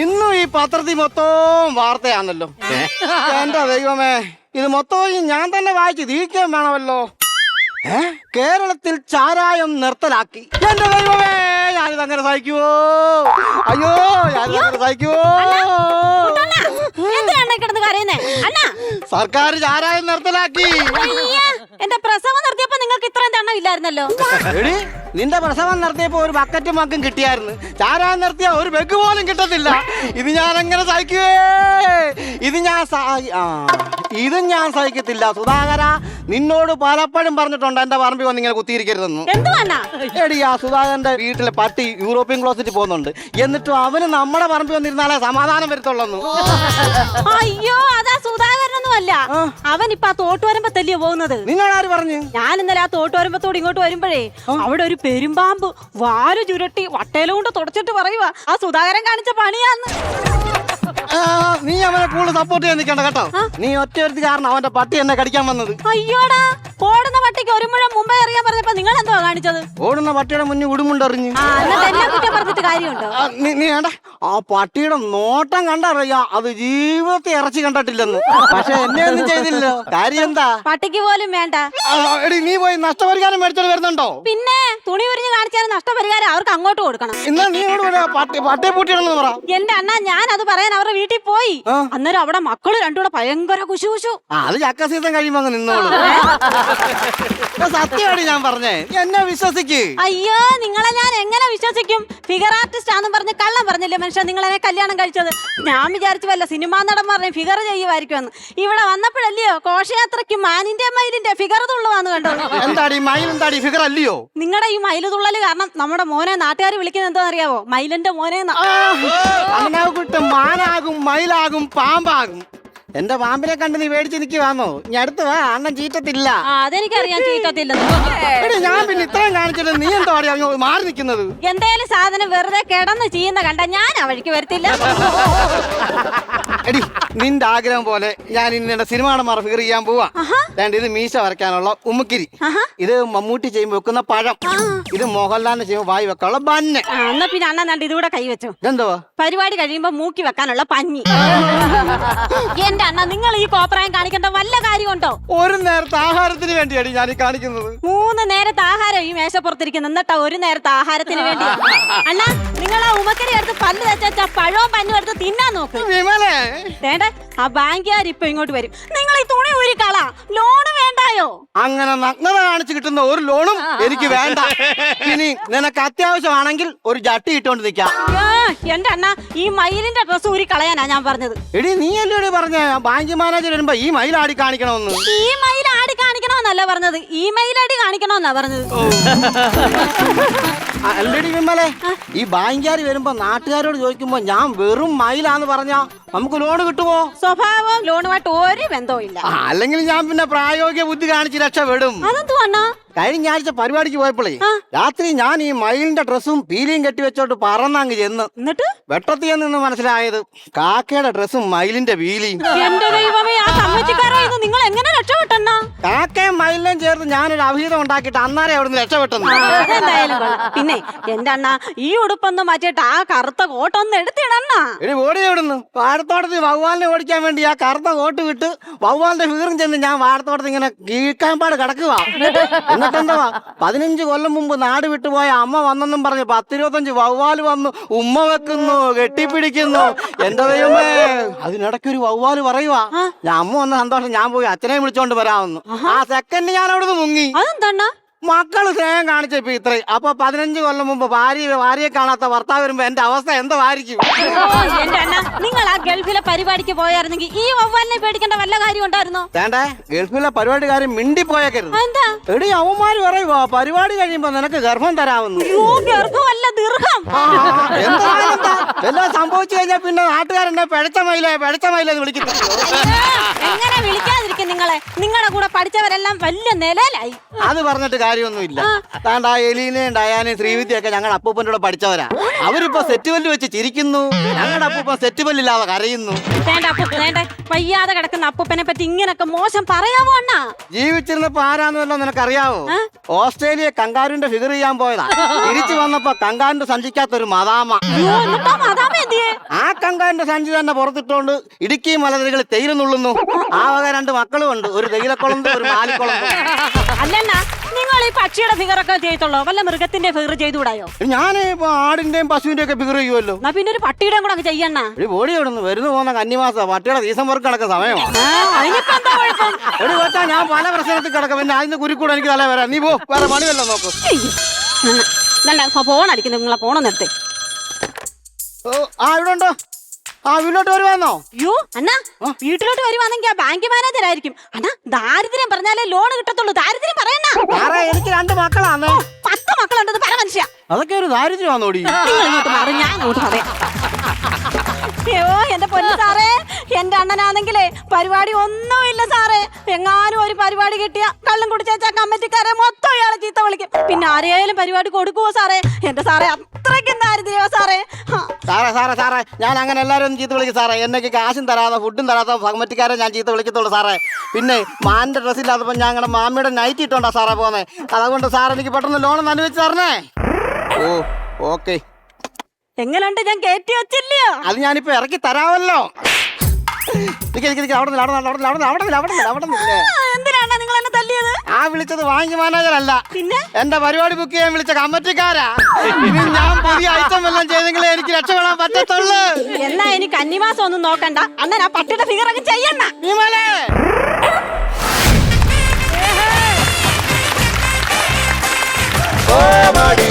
ഇന്നും ഈ പത്രത്തിൽ മൊത്തം വാർത്തയാണല്ലോ. എന്റെ ദൈവമേ ഇത് മൊത്തവും ഞാൻ തന്നെ വായിച്ച് തീർക്കാൻ വേണമല്ലോ. കേരളത്തിൽ ചാരായം നിർത്തലാക്കി. എന്റെ ദൈവമേ ഞാനിത് അങ്ങനെ സഹിക്കുവോ? അയ്യോ ഞാനിത് അങ്ങനെ സഹിക്കുവോ? സർക്കാർ ചാരായം നിർത്തലാക്കി. എന്റെ പ്രസവം ഇല്ലായിരുന്നല്ലോ എടി നിന്റെ പ്രസവം നടത്തിയപ്പോ ഒരു ബക്കറ്റും മക്കും കിട്ടിയായിരുന്നു. ചാരാൻ നിർത്തിയ ഒരു ബെഗ് പോലും കിട്ടത്തില്ല. ഇത് ഞാൻ എങ്ങനെ സഹിക്കുവേ. ഇത് ഞാൻ ഇതും ഞാൻ സഹിക്കത്തില്ല. സുധാകര നിന്നോട് പലപ്പോഴും പറഞ്ഞിട്ടുണ്ട് എന്റെ പറമ്പിൽ വന്ന് ഇങ്ങനെ കുത്തിയിരിക്കരുതെന്ന്. എടിയാ എടി ആ സുധാകരന്റെ വീട്ടിലെ പട്ടി യൂറോപ്യൻ ക്ലോസറ്റ് പോകുന്നുണ്ട്. എന്നിട്ടും അവന് നമ്മുടെ പറമ്പിൽ വന്നിരുന്നാലേ സമാധാനം വരുത്തുള്ളൂ അയ്യോ അതാ സുധാകരനൊന്നും അല്ല. അവൻ ഇപ്പൊ ആ തോട്ട് വരുമ്പത്തല്ലയോ പോകുന്നത്? നിങ്ങൾ ആര് പറഞ്ഞു? ഞാൻ ഇന്നലെ ആ തോട്ട് വരുമ്പത്തോട് ഇങ്ങോട്ട് വരുമ്പോഴേ അവിടെ ഒരു പെരുമ്പാമ്പ് വാൽ ചുരുട്ടി വട്ടയില കൊണ്ട് തുടച്ചിട്ട് പറയുക ആ സുധാകരൻ കാണിച്ച പണിയാന്ന്. നീ അവനെ കൂടുതൽ സപ്പോർട്ട് ചെയ്യാൻ നിൽക്കണ്ട കേട്ടോ. നീ ഒറ്റ ഒരുത്തി കാരണം അവന്റെ പട്ടി എന്നെ കടിക്കാൻ വന്നത്. അയ്യോടാ ഓടുന്ന പട്ടിക്ക് ഒരു മുഴം മുമ്പേ അറിയാൻ പറഞ്ഞപ്പോ നിങ്ങൾ എന്തോ കാണിച്ചത്? ഓടുന്ന പട്ടിയുടെ മുന്നിൽ ഉടുമുണ്ടറിഞ്ഞു പറഞ്ഞിട്ട് കാര്യമുണ്ടോ? നീ വേണ്ട. ആ പട്ടിയുടെ നോട്ടം കണ്ടറിയാ അത് ജീവിതത്തെ ഇറച്ചി കണ്ടിട്ടില്ലെന്ന്. പക്ഷെ എന്നെ ഒന്നും ചെയ്തില്ലല്ലോ കാര്യം എന്താ? പട്ടിക്ക് പോലും വേണ്ട. എടി നീ പോയി നഷ്ടപരിഹാരം മേടിച്ചോണ്ട് വരുന്നുണ്ടോ? പിന്നെ തുണി ഉരിഞ്ഞ് കാണിച്ചാൽ നഷ്ടപരിഹാരം അവർക്ക് അങ്ങോട്ട് കൊടുക്കണം. ഇന്നാ നീ പട്ടി പട്ടിയെ പൂട്ടിയിടണമെന്ന് പറ. എന്റെ അണ്ണ ഞാൻ അത് പറയാൻ അവരുടെ വീട്ടിൽ പോയി. അന്നേരം അവിടെ മക്കൾ രണ്ടുകൂടെ ഭയങ്കര കുശു കുശു. അത് ചക്ക സീസൺ കഴിയുമ്പോ അങ്ങ് നിന്നോളൂ. സത്യമാണ് ഞാൻ പറഞ്ഞേ എന്നെ വിശ്വസിക്ക്. അയ്യോ നിങ്ങളെ ഞാൻ എങ്ങനെ വിശ്വസിക്കും? ഫിഗർ ആർട്ടിസ്റ്റ് ആണെന്ന് പറഞ്ഞ് കള്ളം പറഞ്ഞില്ലേ മനുഷ്യ നിങ്ങളെന്നെ കല്യാണം കഴിച്ചത്. ഞാൻ വിചാരിച്ചു വല്ല സിനിമാ നടന്മാരുടെ ഫിഗർ ചെയ്യുമായിരിക്കുമെന്ന്. ഇവിടെ വന്നപ്പോഴല്ലയോ ഘോഷയാത്രയ്ക്ക് മാനിന്റെ മയിലിന്റെ ഫിഗർ തുള്ളുവാന്ന് കണ്ടോ? എന്താടി മയിൽ എന്താടി ഫിഗർ അല്ലയോ? നിങ്ങളുടെ ഈ മയിൽ തുള്ളൽ കാരണം നമ്മുടെ മോനെ നാട്ടുകാർ വിളിക്കുന്നത് എന്താ അറിയാവോ മയിലിന്റെ മോനെ മാനാകും മയിലാകും പാമ്പാകും. എന്റെ പാമ്പിനെ കണ്ട് നീ മേടിച്ച് നിൽക്കുവാന്നോ ഇനി അടുത്ത് വാ അണ്ണൻ ചീറ്റത്തില്ല. ആ എടി ഞാൻ പിന്നെ ഇത്രയും കാണിച്ചിട്ട് നീ എന്തോ പറയാ അങ്ങ് മാറി നിൽക്കുന്നത്? എന്തേലും സാധനം വെറുതെ കിടന്ന് ചെയ്യുന്ന കണ്ട ഞാൻ ആ വഴിക്ക് വരത്തില്ല. എടി നിന്റെ ആഗ്രഹം പോലെ ഞാൻ ഇന്നെ സിനിമ നടന്മാർ ഫിഗർ ചെയ്യാൻ പോവാ. രണ്ട് ഇത് മീശ വരയ്ക്കാനുള്ള ഉമ്മുക്കിരി. ഇത് മമ്മൂട്ടി ചെയ്യുമ്പോൾ വെക്കുന്ന പഴം. ഇത് മോഹൻലാലിന് ചെയ്യുമ്പോൾ വായി വെക്കാനുള്ള ബന്നെ. എന്നാ പിന്നെ അണ്ണൻ രണ്ട് ഇതുകൂടെ കൈവച്ചു എന്തോ പരിപാടി കഴിയുമ്പോ മൂക്കി വെക്കാനുള്ള പഞ്ഞി. എന്റെ അണ്ണ നിങ്ങൾ ഈ കോപ്രായം കാണിക്കേണ്ട വല്ല കാര്യമുണ്ടോ? ഒരു നേരത്തെ ആഹാരത്തിന് വേണ്ടിയാണ് ഞാൻ കാണിക്കുന്നത്. മൂന്ന് നേരത്തെ ആഹാരം ഈ മേശപ്പുറത്തിരിക്കുന്നു. എന്നിട്ടാ ഒരു നേരത്തെ ആഹാരത്തിന് വേണ്ടി അണ്ണ നിങ്ങൾ ആ ഉമക്കരി എടുത്ത് പല്ല് തെച്ചാ പഴവും പഞ്ഞും എടുത്ത് തിന്നാൻ നോക്ക്. വിമലേ വേണ്ട ആ ബാങ്കുകാർ ഇപ്പൊ ഇങ്ങോട്ട് വരും. നിങ്ങൾ ഈ തുണി ഊരിക്കളാ. ലോണ് വേണ്ടായോ? അങ്ങനെ നഗ്നത കാണിച്ചു കിട്ടുന്ന ഒരു ലോണും എനിക്ക് വേണ്ട. ഇനി നിനക്ക് അത്യാവശ്യമാണെങ്കിൽ ഒരു ജട്ടി ഇട്ടോണ്ട് നിൽക്കാം. എന്റെ അണ്ണ ഈ മയിലിന്റെ ഡ്രസ് ഊരി കളയാനാ ഞാൻ പറഞ്ഞത്. എടി നീ അല്ലേ പറഞ്ഞ? ബാങ്ക് മാനേജർ വരുമ്പോ ഈ മയിൽ ആടി കാണിക്കണമെന്ന്. ഈ മയിൽ ആടി കാണിക്കണമെന്നല്ല പറഞ്ഞത്. ഈ മയിൽ ആടി കാണിക്കണമെന്നാ പറഞ്ഞത്. ആ, അല്ലടി വിമലെ ഈ ബാങ്കുകാർ വരുമ്പോ നാട്ടുകാരോട് ചോദിക്കുമ്പോ ഞാൻ വെറും മയിലാന്ന് പറഞ്ഞാ നമുക്ക് ലോൺ കിട്ടുമോ? സ്വഭാവം ലോണുമായിട്ട് ഒരു ബന്ധവും ഇല്ല. ആ, അല്ലെങ്കിൽ ഞാൻ പിന്നെ പ്രായോഗിക ബുദ്ധി കാണിച്ച് രക്ഷപ്പെടും. അതെന്തു അണ്ണാ? കഴിഞ്ഞ ആഴ്ച പരിപാടിക്ക് പോയപ്പോഴേ ആ. രാത്രി ഞാൻ ഈ മയിലിന്റെ ഡ്രസ്സും പീലിയും കെട്ടി വെച്ചോട്ട് പറന്നങ്ങ് ചെന്ന് എന്നിട്ട്? വെട്ടത്തിൽ നിന്ന് മനസ്സിലായത് കാക്കയുടെ ഡ്രസ്സും മയിലിന്റെ വീലിയും എന്റെ ദൈവമേ ആ കമ്മിറ്റിക്കാരെ ഇത് നിങ്ങൾ എങ്ങനെ രക്ഷപ്പെട്ടണ്ണ? കാക്കയും മയിലിനെയും ചേർത്ത് ഞാനൊരു അഭിഹിതം ഉണ്ടാക്കിയിട്ട് അന്നാരെ അവിടുന്ന് രക്ഷപ്പെട്ടെന്ന്. അതെന്തായാലും കൊള്ളാം. പിന്നെ എന്റെ അണ്ണ ഈ ഉടുപ്പൊന്ന് മാറ്റിയിട്ട് ആ കറുത്ത കോട്ടൊന്ന് എടുത്തിടണ്ണ. ഇനി ഓടി എവിടുന്ന്? വാഴത്തോട്ടത്തിൽ വവ്വാലിനെ ഓടിക്കാൻ വേണ്ടി ആ കറുത്ത കോട്ട് വിട്ട് വവ്വാലിന്റെ വീറും ചെന്ന് ഞാൻ വാഴത്തോട്ടത്തിൽ ഇങ്ങനെ കീഴ്ക്കാൻ പാട് കിടക്കുക എന്നിട്ടെന്താ പതിനഞ്ച് കൊല്ലം മുമ്പ് നാട് വിട്ടുപോയ അമ്മ വന്നെന്നും പറഞ്ഞ് പത്തിരുപത്തഞ്ച് വവ്വാൽ വന്നു ഉമ്മ വെക്കുന്നു കെട്ടിപ്പിടിക്കുന്നു. എന്റെ ദൈവമേ. അതിനിടയ്ക്ക് ഒരു വവ്വാൽ പറയുവാ ഞാൻ അമ്മ വന്ന സന്തോഷം ഞാൻ പോയി അച്ഛനെ വിളിച്ചോണ്ട് വരാമെന്ന്. ആ സെക്കൻഡ് ഞാൻ അവിടുന്ന് മുങ്ങി മക്കൾ സ്നേഹം കാണിച്ചപ്പോ ഇത്രയും. അപ്പൊ പതിനഞ്ച് കൊല്ലം മുമ്പ് ഭാര്യ ഭാര്യയെ കാണാത്ത ഭർത്താവ് വരുമ്പോ എന്റെ അവസ്ഥ എന്തോ ആയിരിക്കും ഓ, എന്റെ അണ്ണ നിങ്ങൾ ആ ഗൾഫിലെ പരിപാടിക്ക് പോയായിരുന്നെങ്കിൽ ഈ ഒവ്വനെ പേടിക്കേണ്ട വല്ല കാര്യം ഉണ്ടായിരുന്നോ? വേണ്ടേ? ഗൾഫിലെ പരിപാടി കാര്യം മിണ്ടി പോയേക്കരുത് എന്താ? എടി അവന്മാര് പറയുവാ പരിപാടി കഴിയുമ്പോ നിനക്ക് ഗർഭം തരാവുന്നു ഗർഭമല്ല ദീർഘം? എല്ലാം സംഭവിച്ചു കഴിഞ്ഞാൽ പിന്നെ നാട്ടുകാരെന്നെ പിഴച്ച മയിലേ പിഴച്ച മൈല എന്ന് വിളിക്കത്തില്ല എങ്ങനെ വിളിക്കാതിരിക്കും നിങ്ങൾ നിങ്ങളെ നിങ്ങളുടെ കൂടെ പഠിച്ചവരെല്ലാം വലിയ നിലയിലായി. അത് പറഞ്ഞിട്ട് കാര്യമൊന്നുമില്ല. താണ്ട ആ എലീനയും ഡയാനയും ശ്രീവിദ്യയൊക്കെ ഞങ്ങൾ അപ്പൂപ്പന്റെ കൂടെ പഠിച്ചവരാ. അവരിപ്പോ സെറ്റ് പല്ല് വെച്ച് ചിരിക്കുന്നു. ഞങ്ങളുടെ അപ്പൂപ്പൻ സെറ്റ് പല്ലില്ലാതെ കരയുന്നു. വേണ്ട വയ്യാതെ കിടക്കുന്ന അപ്പൂപ്പനെ പറ്റി ഇങ്ങനൊക്കെ മോശം പറയാമോ അണ്ണാ? ജീവിച്ചിരുന്നപ്പോ ആരാന്നുവല്ലോ നിനക്കറിയാവോ? ഓസ്ട്രേലിയ കങ്കാരുന്റെ ഫിഗർ ചെയ്യാൻ പോയതാ. തിരിച്ചു വന്നപ്പോ കങ്കാരുന്റെ മദാമ. അയ്യോ എന്നിട്ടാ മാതാമ എന്തിയേ? ആ കങ്കാരുന്റെ സഞ്ചി തന്നെ പുറത്തിട്ടോണ്ട് ഇടുക്കി മലനിരകൾ തേയിലുന്നുള്ളുന്നു ആ വക രണ്ട് മക്കളും ഉണ്ട് ഒരു തേയിലക്കുളന്തും ഒരു മാലിക്കുളന്തും അല്ലണ്ണ നിങ്ങൾ ഈ പക്ഷിയുടെ ഫിഗർ ഒക്കെ ചെയ്തുള്ളൂ വല്ല മൃഗത്തിന്റെ ഫിഗർ ചെയ്തുകൂടായോ? ഞാൻ ആടിന്റെയും പശുവിന്റെ ഒക്കെ ഫിഗർ ചെയ്യുമല്ലോ എന്നാ പിന്നെ ഒരു പട്ടിയുടെയും കൂടെ ചെയ്യണ്ണ. ഒരു ബോഡി എവിടുന്ന് വരുന്നു പോകുന്ന കന്നിമാസ. പട്ടിയുടെ സീസൺ വർക്ക് കിടക്കുന്ന സമയമാണ് എന്താ ഒരു കൊച്ചാ ഞാൻ പല പ്രശ്നത്തിൽ കിടക്കും. പിന്നെ അതിന് കുരുക്കൂടെ എനിക്ക് തല വരാം. നീ പോ വേറെ പണിയല്ലോ നോക്ക്. നല്ല ഫോൺ അടിക്കുന്നു നിങ്ങളെ ഫോൺ നിർത്തി ഓ, ആ ഇവിടെ ഉണ്ടോ? ആ വീട്ടിലോട്ട് വരുവാന്നോ? അണ്ണാ വീട്ടിലോട്ട് വരുവാണെങ്കിൽ ആ ബാങ്ക് മാനേജർ ആയിരിക്കും. അണ്ണാ ദാരിദ്ര്യം പറഞ്ഞാലേ ലോൺ കിട്ടത്തുള്ളൂ. ദാരിദ്ര്യം പറയണ സാറേ എനിക്ക് രണ്ട് മക്കളാന്നേ. പത്ത് മക്കളുണ്ടെന്ന് പറ മനുഷ്യ. അതൊക്കെ ഒരു ദാരിദ്ര്യമാണോടി നിങ്ങൾ ഇങ്ങോട്ട് മാറി ഞാൻ അങ്ങോട്ട് പറയാം എന്റെ പൊന്നു സാറേ. എന്റെ അണ്ണനാണെങ്കിലേ പരിപാടി ഒന്നുമില്ല സാറേ. എങ്ങാനും ഒരു പരിപാടി കിട്ടിയ കള്ളും കുടിച്ചേച്ച കമ്മിറ്റിക്കാരെ മൊത്തം ഇയാളെ ചീത്ത വിളിക്കും. പിന്നെ ആരെയായാലും പരിപാടി കൊടുക്കുവോ സാറേ? എന്റെ സാറേ അത്രയ്ക്കും ദാരിദ്ര്യമോ സാറേ. സാറേ സാറേ സാറേ ഞാൻ അങ്ങനെ എല്ലാവരും ചീത്ത വിളിക്കും സാറേ. എന്നൊക്കെ കാശും തരാതെ ഫുഡും തരാതെ കമ്മിറ്റിക്കാരെ ഞാൻ ചീത്ത വിളിക്കത്തുള്ളൂ സാറേ. പിന്നെ മാന്റെ ഡ്രസ് ഇല്ലാത്തപ്പോൾ ഞങ്ങളുടെ മാമിയുടെ നൈറ്റ് ഇട്ടോണ്ടാ സാറേ പോന്നെ. അതുകൊണ്ട് സാർ എനിക്ക് പെട്ടെന്ന് ലോൺ അനുവദിച്ച് തരണേ. ഓ ഓക്കെ എങ്ങനുണ്ട് ഞാൻ കയറ്റി വെച്ചില്ലയോ അത് ഞാനിപ്പോ ഇറക്കി തരാമല്ലോ. എന്തിനാണ് നിങ്ങൾ എന്നെ തല്ലിയത്? ആ വിളിച്ചത് വാങ്ങി മാനേജർ അല്ല. പിന്നെ? എന്റെ പരിപാടി ബുക്ക് ചെയ്യാൻ വിളിച്ച കമ്മിറ്റിക്കാരാ. ഇനി ഞാൻ പുതിയ ഐറ്റം എല്ലാം ചെയ്തെങ്കിലേ എനിക്ക് രക്ഷപ്പെടാൻ പറ്റത്തുള്ളൂ. എന്നാ എനിക്ക് കന്നിമാസം ഒന്നും നോക്കണ്ട. അണ്ണൻ ആ പട്ടിയുടെ ഫിഗർ അങ്ങ് ചെയ്യണ്ട. വിമലേ. കോമഡി.